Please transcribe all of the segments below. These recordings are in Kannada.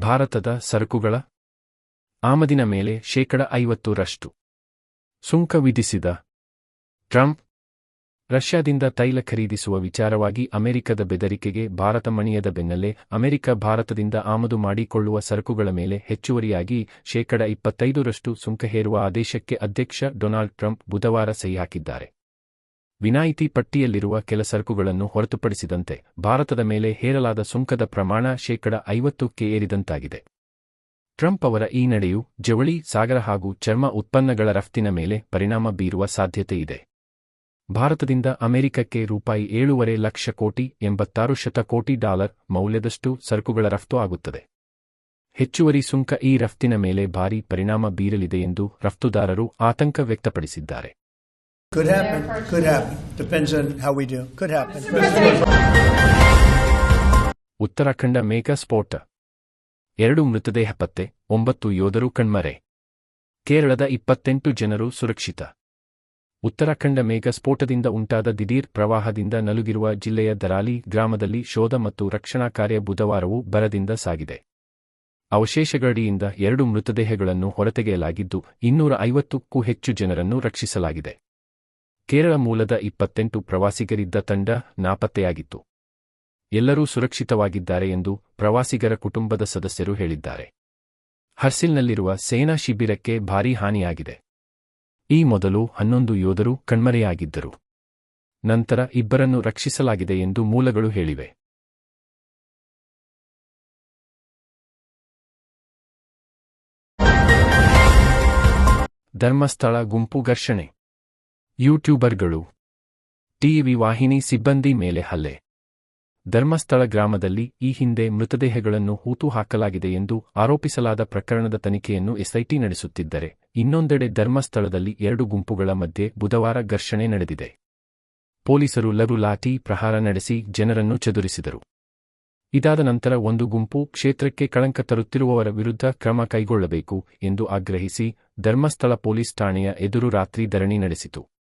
ಭಾರತದ ಸರಕುಗಳ ಆಮದಿನ ಮೇಲೆ ಶೇಕಡ ಐವತ್ತರಷ್ಟು. ಸುಂಕ ವಿಧಿಸಿದ ಟ್ರಂಪ್ ರಷ್ಯಾದಿಂದ ತೈಲ ಖರೀದಿಸುವ ವಿಚಾರವಾಗಿ ಅಮೆರಿಕದ ಬೆದರಿಕೆಗೆ ಭಾರತ ಮಣಿಯದ ಬೆನ್ನಲ್ಲೇ ಅಮೆರಿಕ ಭಾರತದಿಂದ ಆಮದು ಮಾಡಿಕೊಳ್ಳುವ ಸರಕುಗಳ ಮೇಲೆ ಹೆಚ್ಚುವರಿಯಾಗಿ ಶೇಕಡ ಇಪ್ಪತ್ತೈದರಷ್ಟು ಸುಂಕ ಹೇರುವ ಆದೇಶಕ್ಕೆ ಅಧ್ಯಕ್ಷ ಡೊನಾಲ್ಡ್ ಟ್ರಂಪ್ ಬುಧವಾರ ಸಹಿ ಹಾಕಿದ್ದಾರೆ. ವಿನಾಯಿತಿ ಪಟ್ಟಿಯಲ್ಲಿರುವ ಕೆಲ ಸರಕುಗಳನ್ನು ಹೊರತುಪಡಿಸಿದಂತೆ ಭಾರತದ ಮೇಲೆ ಹೇರಲಾದ ಸುಂಕದ ಪ್ರಮಾಣ ಶೇಕಡ ಐವತ್ತಕ್ಕೆ ಏರಿದಂತಾಗಿದೆ. ಟ್ರಂಪ್ ಅವರ ಈ ನಡೆಯು ಜವಳಿ, ಸಾಗರ ಹಾಗೂ ಚರ್ಮ ಉತ್ಪನ್ನಗಳ ರಫ್ತಿನ ಮೇಲೆ ಪರಿಣಾಮ ಬೀರುವ ಸಾಧ್ಯತೆ ಇದೆ ಭಾರತದಿಂದ ಅಮೆರಿಕಕ್ಕೆ ರೂಪಾಯಿ ಏಳೂವರೆ ಲಕ್ಷ ಕೋಟಿ ಎಂಬತ್ತಾರು ಶತಕೋಟಿ ಡಾಲರ್ ಮೌಲ್ಯದಷ್ಟು ಸರಕುಗಳ ರಫ್ತು ಆಗುತ್ತದೆ. ಹೆಚ್ಚುವರಿ ಸುಂಕ ಈ ರಫ್ತಿನ ಮೇಲೆ ಭಾರೀ ಪರಿಣಾಮ ಬೀರಲಿದೆ ಎಂದು ರಫ್ತುದಾರರು ಆತಂಕ ವ್ಯಕ್ತಪಡಿಸಿದ್ದಾರೆ. Could happen, could happen. Depends on how we do. Could happen. Uttarakhand ಮೇಘ ಸ್ಫೋಟ. ಎರಡು ಮೃತದೇಹ ಪತ್ತೆ ಒಂಬತ್ತು ಯೋಧರು ಕಣ್ಮರೆ. ಕೇರಳದ ಇಪ್ಪತ್ತೆಂಟು ಜನರು ಸುರಕ್ಷಿತ. ಉತ್ತರಾಖಂಡ ಮೇಘ ಸ್ಫೋಟದಿಂದ ಉಂಟಾದ ದಿಢೀರ್ ಪ್ರವಾಹದಿಂದ ನಲುಗಿರುವ ಜಿಲ್ಲೆಯ ದರಾಲಿ ಗ್ರಾಮದಲ್ಲಿ ಶೋಧ ಮತ್ತು ರಕ್ಷಣಾ ಕಾರ್ಯ ಬುಧವಾರವೂ ಬರದಿಂದ ಸಾಗಿದೆ. ಅವಶೇಷಗಳಡಿಯಿಂದ ಎರಡು ಮೃತದೇಹಗಳನ್ನು ಹೊರತೆಗೆಯಲಾಗಿದ್ದು ಇನ್ನೂರ ಐವತ್ತಕ್ಕೂ ಹೆಚ್ಚು ಜನರನ್ನು ರಕ್ಷಿಸಲಾಗಿದೆ. ಕೇರಳ ಮೂಲದ ಇಪ್ಪತ್ತೆಂಟು ಪ್ರವಾಸಿಗರಿದ್ದ ತಂಡ ನಾಪತ್ತೆಯಾಗಿತ್ತು. ಎಲ್ಲರೂ ಸುರಕ್ಷಿತವಾಗಿದ್ದಾರೆ ಎಂದು ಪ್ರವಾಸಿಗರ ಕುಟುಂಬದ ಸದಸ್ಯರು ಹೇಳಿದ್ದಾರೆ. ಹರ್ಸಿಲ್ನಲ್ಲಿರುವ ಸೇನಾ ಶಿಬಿರಕ್ಕೆ ಭಾರೀ ಹಾನಿಯಾಗಿದೆ. ಈ ಮೊದಲು ಹನ್ನೊಂದು ಯೋಧರು ಕಣ್ಮರೆಯಾಗಿದ್ದರು. ನಂತರ ಇಬ್ಬರನ್ನು ರಕ್ಷಿಸಲಾಗಿದೆ ಎಂದು ಮೂಲಗಳು ಹೇಳಿವೆ. ಧರ್ಮಸ್ಥಳ ಗುಂಪು ಘರ್ಷಣೆ. ಯೂಟ್ಯೂಬರ್ಗಳು. ಟಿವಿ ವಾಹಿನಿ ಸಿಬ್ಬಂದಿ ಮೇಲೆ ಹಲ್ಲೆ. ಧರ್ಮಸ್ಥಳ ಗ್ರಾಮದಲ್ಲಿ ಈ ಹಿಂದೆ ಮೃತದೇಹಗಳನ್ನು ಹೂತು ಹಾಕಲಾಗಿದೆ ಎಂದು ಆರೋಪಿಸಲಾದ ಪ್ರಕರಣದ ತನಿಖೆಯನ್ನು ಎಸ್ಐಟಿ ನಡೆಸುತ್ತಿದ್ದರೆ, ಇನ್ನೊಂದೆಡೆ ಧರ್ಮಸ್ಥಳದಲ್ಲಿ ಎರಡು ಗುಂಪುಗಳ ಮಧ್ಯೆ ಬುಧವಾರ ಘರ್ಷಣೆ ನಡೆದಿದೆ. ಪೊಲೀಸರು ಲಘು ಲಾಠಿ ಪ್ರಹಾರ ನಡೆಸಿ ಜನರನ್ನು ಚದುರಿಸಿದರು. ಇದಾದ ನಂತರ ಒಂದು ಗುಂಪು ಕ್ಷೇತ್ರಕ್ಕೆ ಕಳಂಕ ತರುತ್ತಿರುವವರ ವಿರುದ್ಧ ಕ್ರಮ ಕೈಗೊಳ್ಳಬೇಕು ಎಂದು ಆಗ್ರಹಿಸಿ ಧರ್ಮಸ್ಥಳ ಪೊಲೀಸ್ ಠಾಣೆಯ ಎದುರು ರಾತ್ರಿ ಧರಣಿ ನಡೆಸಿತು.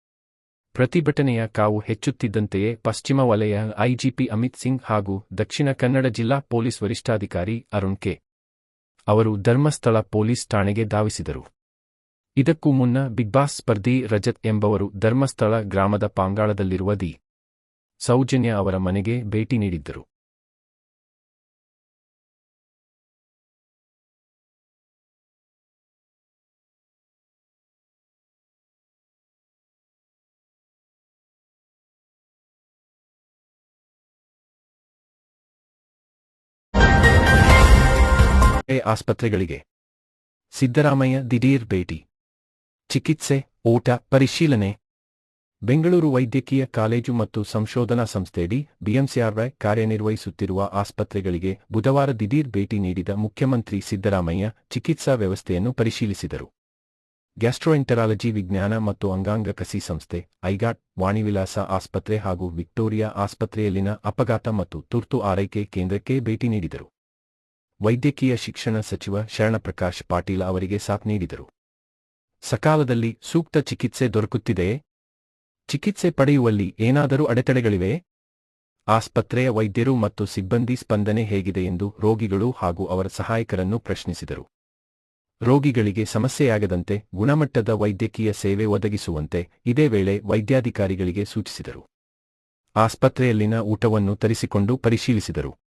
ಪ್ರತಿಭಟನೆಯ ಕಾವು ಹೆಚ್ಚುತ್ತಿದ್ದಂತೆಯೇ ಪಶ್ಚಿಮ ವಲಯ ಐಜಿಪಿ ಅಮಿತ್ ಸಿಂಗ್ ಹಾಗೂ ದಕ್ಷಿಣ ಕನ್ನಡ ಜಿಲ್ಲಾ ಪೊಲೀಸ್ ವರಿಷ್ಠಾಧಿಕಾರಿ ಅರುಣ್ ಕೆ. ಅವರು ಧರ್ಮಸ್ಥಳ ಪೊಲೀಸ್ ಠಾಣೆಗೆ ಧಾವಿಸಿದರು. ಇದಕ್ಕೂ ಮುನ್ನ ಬಿಗ್ ಬಾಸ್ ಸ್ಪರ್ಧಿ ರಜತ್ ಎಂಬವರು ಧರ್ಮಸ್ಥಳ ಗ್ರಾಮದ ಪಾಂಗಾಳದಲ್ಲಿರುವ ದಿ. ಸೌಜನ್ಯ ಅವರ ಮನೆಗೆ ಭೇಟಿ ನೀಡಿದ್ದರು. ಆಸ್ಪತ್ರೆಗಳಿಗೆ. ಸಿದ್ದರಾಮಯ್ಯ ದಿಢೀರ್ ಭೇಟಿ. ಚಿಕಿತ್ಸೆ, ಊಟ, ಪರಿಶೀಲನೆ. ಬೆಂಗಳೂರು ವೈದ್ಯಕೀಯ ಕಾಲೇಜು ಮತ್ತು ಸಂಶೋಧನಾ ಸಂಸ್ಥೆಯಡಿ ಬಿಎಂಸಿಆರ್ವೈ ಕಾರ್ಯನಿರ್ವಹಿಸುತ್ತಿರುವ ಆಸ್ಪತ್ರೆಗಳಿಗೆ ಬುಧವಾರ ದಿಢೀರ್ ಭೇಟಿ ನೀಡಿದ ಮುಖ್ಯಮಂತ್ರಿ ಸಿದ್ದರಾಮಯ್ಯ ಚಿಕಿತ್ಸಾ ವ್ಯವಸ್ಥೆಯನ್ನು ಪರಿಶೀಲಿಸಿದರು. ಗ್ಯಾಸ್ಟ್ರೋಎಂಟರಾಲಜಿ ವಿಜ್ಞಾನ ಮತ್ತು ಅಂಗಾಂಗ ಕಸಿ ಸಂಸ್ಥೆ, ಐಗಾಟ್, ವಾಣಿವಿಲಾಸ ಆಸ್ಪತ್ರೆ ಹಾಗೂ ವಿಕ್ಟೋರಿಯಾ ಆಸ್ಪತ್ರೆಯಲ್ಲಿನ ಅಪಘಾತ ಮತ್ತು ತುರ್ತು ಆರೈಕೆ ಕೇಂದ್ರಕ್ಕೆ ಭೇಟಿ ನೀಡಿದರು. ವೈದ್ಯಕೀಯ ಶಿಕ್ಷಣ ಸಚಿವ ಶರಣಪ್ರಕಾಶ್ ಪಾಟೀಲ ಅವರಿಗೆ ಸಾಥ್ ನೀಡಿದರು. ಸಕಾಲದಲ್ಲಿ ಸೂಕ್ತ ಚಿಕಿತ್ಸೆ ದೊರಕುತ್ತಿದೆಯೇ? ಚಿಕಿತ್ಸೆ ಪಡೆಯುವಲ್ಲಿ ಏನಾದರೂ ಅಡೆತಡೆಗಳಿವೆ ಆಸ್ಪತ್ರೆಯ ವೈದ್ಯರು ಮತ್ತು ಸಿಬ್ಬಂದಿ ಸ್ಪಂದನೆ ಹೇಗಿದೆ ಎಂದು ರೋಗಿಗಳು ಹಾಗೂ ಅವರ ಸಹಾಯಕರನ್ನು ಪ್ರಶ್ನಿಸಿದರು. ರೋಗಿಗಳಿಗೆ ಸಮಸ್ಯೆಯಾಗದಂತೆ ಗುಣಮಟ್ಟದ ವೈದ್ಯಕೀಯ ಸೇವೆ ಒದಗಿಸುವಂತೆ ಇದೇ ವೇಳೆ ವೈದ್ಯಾಧಿಕಾರಿಗಳಿಗೆ ಸೂಚಿಸಿದರು. ಆಸ್ಪತ್ರೆಯಲ್ಲಿನ ಊಟವನ್ನು ತರಿಸಿಕೊಂಡು ಪರಿಶೀಲಿಸಿದರು.